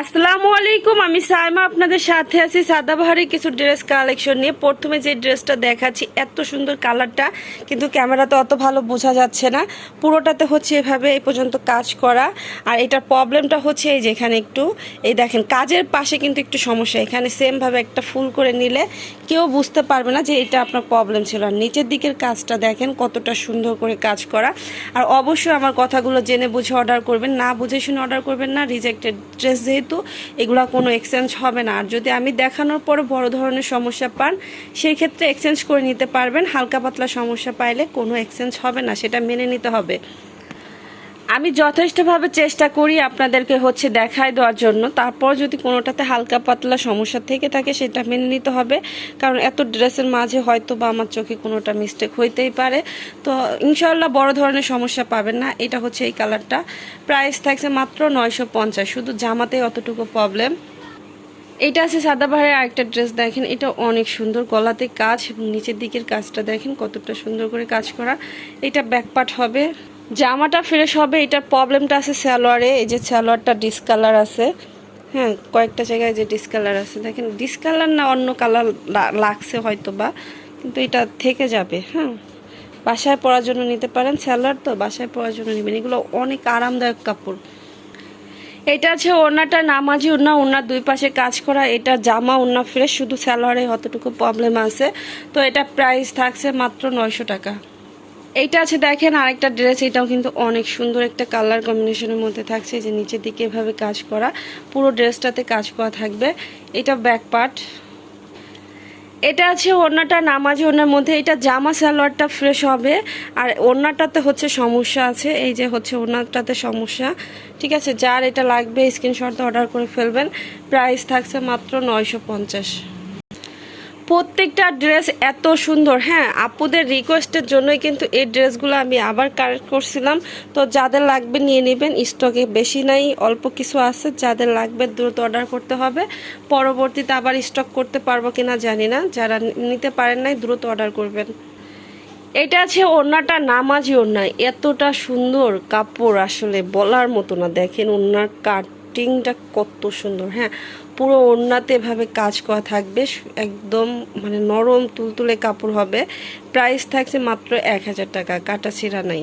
আসসালামু আলাইকুম, আমি সাইমা আপনাদের সাথে আছি। সাদাবাহারি কিছু ড্রেস কালেকশন নিয়ে। প্রথমে যে ড্রেসটা দেখাচ্ছি, এত সুন্দর কালারটা কিন্তু ক্যামেরাতে অত ভালো বোঝা যাচ্ছে না। পুরোটাতে হচ্ছে এভাবে এই পর্যন্ত কাজ করা। আর এটার প্রবলেমটা হচ্ছে এই যে এখানে একটু, এই দেখেন, কাজের পাশে কিন্তু একটু সমস্যা। এখানে সেমভাবে একটা ফুল করে নিলে কেউ বুঝতে পারবে না যে এটা আপনার প্রবলেম ছিল। আর নিচের দিকের কাজটা দেখেন, কতটা সুন্দর করে কাজ করা। আর অবশ্যই আমার কথাগুলো জেনে বুঝে অর্ডার করবেন। না বুঝে শুনে অর্ডার করবেন না। রিজেক্টেড ড্রেস যেহেতু এগুলা কোনো এক্সচেঞ্জ হবে না। আর যদি আমি দেখানোর পরে বড় ধরনের সমস্যা পান, সেই ক্ষেত্রে এক্সচেঞ্জ করে নিতে পারবেন। হালকা পাতলা সমস্যা পাইলে কোনো এক্সচেঞ্জ হবে না, সেটা মেনে নিতে হবে। আমি যথেষ্টভাবে চেষ্টা করি আপনাদেরকে হচ্ছে দেখায় দেওয়ার জন্য। তারপর যদি কোনোটাতে হালকা পাতলা সমস্যা থেকে থাকে, সেটা মেনে নিতে হবে। কারণ এত ড্রেসের মাঝে হয়তো বা আমার চোখে কোনোটা মিস্টেক হইতেই পারে। তো ইনশাল্লাহ বড় ধরনের সমস্যা পাবেন না। এটা হচ্ছে এই কালারটা। প্রাইস থাকছে মাত্র নয়শো পঞ্চাশ। শুধু জামাতে অতটুকু প্রবলেম এটা আছে সাদাবাহারের আরেকটা ড্রেস দেখেন। এটা অনেক সুন্দর। গলাতে কাজ এবং নিচের দিকের কাজটা দেখেন কতটা সুন্দর করে কাজ করা। এটা ব্যাকপার্ট হবে। জামাটা ফ্রেশ হবে এটার প্রবলেমটা আছে স্যালোয়ারে এই যে স্যালোয়ারটা ডিসকালার আছে। হ্যাঁ কয়েকটা জায়গায় যে ডিসকালার আছে। দেখেন ডিসকালার না, অন্য কালার লাগছে হয়তো বা কিন্তু এটা থেকে যাবে হ্যাঁ। বাসায় পরার জন্য নিতে পারেন স্যালোয়ার তো, বাসায় পরার জন্য নেবেন। এগুলো অনেক আরামদায়ক কাপড়। এটা আছে ওড়নাটা নামাজি ওড়না ওনার দুই পাশে কাজ করা, এটা জামা ওড়না ফ্রেশ, শুধু স্যালোয়ারে অতটুকু প্রবলেম আছে। তো এটা প্রাইস থাকছে মাত্র নয়শো টাকা। এইটা আছে, দেখেন, আরেকটা ড্রেস এটাও কিন্তু অনেক সুন্দর একটা কালার কম্বিনেশনের মধ্যে থাকছে। যে নিচের দিকে এভাবে কাজ করা, পুরো ড্রেসটাতে কাজ করা থাকবে। এটা ব্যাক পার্ট এটা আছে ওড়নাটা নামাজি ওড়নার মধ্যে। এটা জামা সালোয়ারটা ফ্রেশ হবে। আর ওড়নাটাতে হচ্ছে সমস্যা আছে। এই যে হচ্ছে ওড়নাটাতে সমস্যা। ঠিক আছে, যার এটা লাগবে স্ক্রিনশটটা অর্ডার করে ফেলবেন। প্রাইস থাকছে মাত্র নয়শো পঞ্চাশ। প্রত্যেকটা ড্রেস এত সুন্দর হ্যাঁ আপুদের রিকোয়েস্টের জন্যই কিন্তু এই ড্রেসগুলো আমি আবার কালেক্ট করছিলাম। তো যাদের লাগবে নিয়ে নেবেন স্টকে বেশি নাই, অল্প কিছু আছে, যাদের লাগবে দ্রুত অর্ডার করতে হবে। পরবর্তীতে আবার স্টক করতে পারব কিনা জানি না, যারা নিতে পারেন নাই, দ্রুত অর্ডার করবেন। এটা আছে ওড়নাটা নামাজি ওড়না, এতটা সুন্দর কাপড় আসলে বলার মতো না, দেখেন ওড়নার কাটিংটা কত সুন্দর হ্যাঁ? পুরো ওড়নাতে এভাবে কাজ করা থাকবে একদম মানে নরম তুলতুলে কাপড় হবে। প্রাইস থাকছে মাত্র এক হাজার টাকা কাটা ছিঁড়া নাই।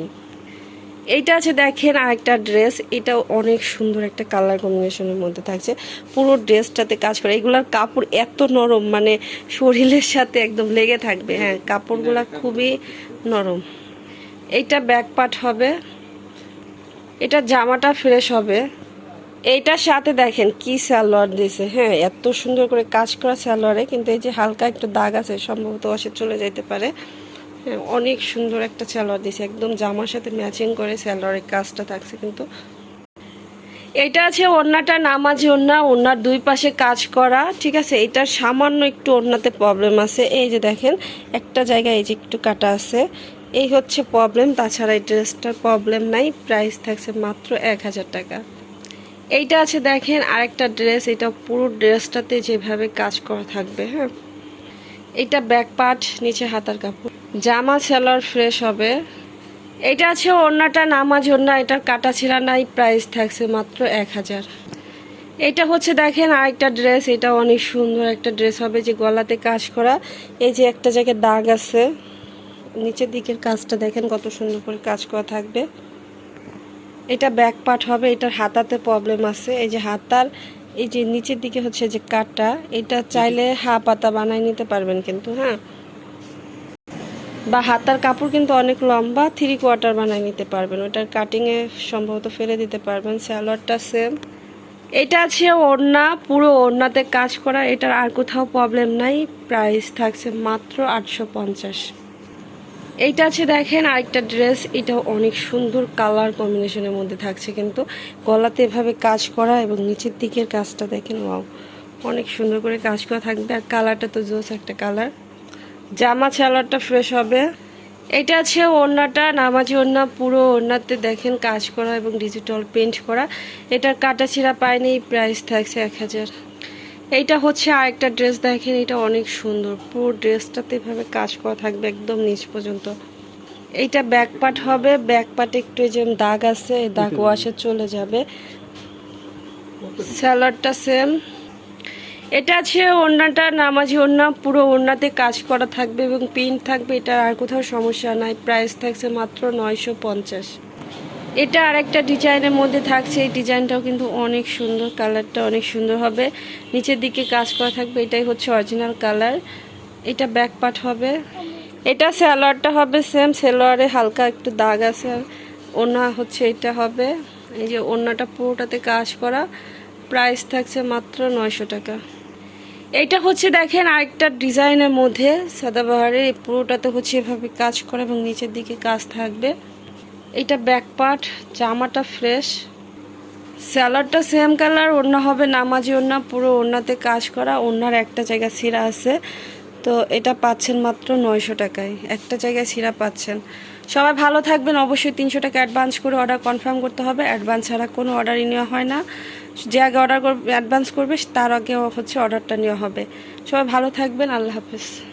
এইটা আছে দেখেন আরেকটা ড্রেস এটাও অনেক সুন্দর একটা কালার কম্বিনেশনের মধ্যে থাকছে। পুরো ড্রেসটাতে কাজ করে এগুলার কাপড় এত নরম মানে শরীরের সাথে একদম লেগে থাকবে হ্যাঁ? কাপড়গুলা খুবই নরম। এইটা ব্যাক পার্ট হবে এটা জামাটা ফ্রেশ হবে। এইটার সাথে দেখেন কি সালোয়ার দিয়েছে হ্যাঁ এত সুন্দর করে কাজ করা সালোয়ারে, কিন্তু এই যে হালকা একটু দাগ আছে, সম্ভবত অসে চলে যেতে পারে। হ্যাঁ অনেক সুন্দর একটা সালোয়ার দিয়েছে একদম জামার সাথে ম্যাচিং করে সালোয়ারের কাজটা থাকছে কিন্তু। এটা আছে ওড়নাটা নামাজি ওড়না, ওড়নার দুই পাশে কাজ করা, ঠিক আছে? এটার সামান্য একটু ওড়নাতে প্রবলেম আছে। এই যে দেখেন, একটা জায়গায় এই যে একটু কাটা আছে। এই হচ্ছে প্রবলেম তাছাড়া এই ড্রেসটার প্রবলেম নাই প্রাইস থাকছে মাত্র এক হাজার টাকা। এইটা আছে দেখেন, আরেকটা ড্রেস এটা পুরো ড্রেসটাতে যেভাবে কাজ করা থাকবে হ্যাঁ? এটা ব্যাক পার্ট নিচে হাতার কাপড়। জামা সেলার ফ্রেশ হবে। এটা আছে ওড়নাটা, নামাজ ওড়না এটার কাটা ছিঁড়া নাই প্রাইস থাকছে মাত্র এক হাজার। এটা হচ্ছে দেখেন আরেকটা ড্রেস এটা অনেক সুন্দর একটা ড্রেস হবে যে গলাতে কাজ করা। এই যে একটা জায়গায় দাগ আছে, নিচের দিকের কাজটা দেখেন কত সুন্দর করে কাজ করা থাকবে। এটা ব্যাক পার্ট হবে, এটার হাতাতে প্রবলেম আছে। এই যে হাতার, এই যে নিচের দিকে হচ্ছে যে কাটটা, এটা চাইলে হা পাতা বানাই নিতে পারবেন কিন্তু হ্যাঁ? বা হাতার কাপড় কিন্তু অনেক লম্বা থ্রি কোয়ার্টার বানাই নিতে পারবেন। ওটার কাটিংয়ে সম্ভবত ফেলে দিতে পারবেন স্যালোয়ারটা সেম এটা আছে ওড়না, পুরো ওড়নাতে কাজ করা, এটার আর কোথাও প্রবলেম নাই প্রাইস থাকছে মাত্র আটশো পঞ্চাশ। এইটা আছে দেখেন, আরেকটা ড্রেস এটা অনেক সুন্দর কালার কম্বিনেশনের মধ্যে থাকছে কিন্তু। গলাতে এভাবে কাজ করা এবং নিচের দিকের কাজটা দেখেন ওয়াও অনেক সুন্দর করে কাজ করা থাকবে। আর কালারটা তো জোস একটা কালার জামা ছালারটা ফ্রেশ হবে। এটা আছে ওড়নাটা, নামাজি ওড়না, পুরো ওড়নাতে দেখেন কাজ করা এবং ডিজিটাল পেন্ট করা। এটার কাটা ছিঁড়া পায়নি প্রাইস থাকছে এক হাজার। এইটা হচ্ছে আর একটা ড্রেস দেখেন এটা অনেক সুন্দর। পুরো ড্রেসটাতে এভাবে কাজ করা থাকবে একদম নিচ পর্যন্ত। এইটা ব্যাক পার্ট হবে ব্যাক পার্টে একটু যে দাগ আছে দাগ ওয়াশে চলে যাবে। স্যালাডটা সেম এটা আছে ওড়নাটা নামাজি ওড়না পুরো ওড়নাতে কাজ করা থাকবে এবং প্রিন্ট থাকবে এটা আর কোথাও সমস্যা নাই। প্রাইস থাকছে মাত্র নয়শো পঞ্চাশ। এটা আর একটা ডিজাইনের মধ্যে থাকছে, এই ডিজাইনটাও কিন্তু অনেক সুন্দর, কালারটা অনেক সুন্দর হবে। নিচের দিকে কাজ করা থাকবে, এটাই হচ্ছে অরিজিনাল কালার। এটা ব্যাক পার্ট হবে। এটা সালোয়ারটা হবে সেম সালোয়ারে হালকা একটু দাগ আছে। আর ওনা হচ্ছে এটা হবে। এই যে ওনাটা পুরোটাতে কাজ করা প্রাইস থাকছে মাত্র নয়শো টাকা। এইটা হচ্ছে দেখেন আরেকটা ডিজাইনের মধ্যে সাদাবাহারের পুরোটাতে হচ্ছে এভাবে কাজ করা এবং নিচের দিকে কাজ থাকবে। এটা ব্যাক পার্ট, জামাটা ফ্রেশ। স্যালাডটা সেম কালার, ওড়না হবে নামাজি ওড়না, পুরো ওড়নাতে কাজ করা। ওড়নার একটা জায়গা সিরা আছে, তো এটা পাচ্ছেন মাত্র নয়শো টাকায়। একটা জায়গায় সিরা পাচ্ছেন। সবাই ভালো থাকবেন, অবশ্যই তিনশো টাকা অ্যাডভান্স করে অর্ডার কনফার্ম করতে হবে। অ্যাডভান্স ছাড়া কোনো অর্ডারই নেওয়া হয় না। যে আগে অর্ডার করবে অ্যাডভান্স করবে, তার আগে হচ্ছে অর্ডারটা নেওয়া হবে। সবাই ভালো থাকবেন, আল্লাহ হাফেজ।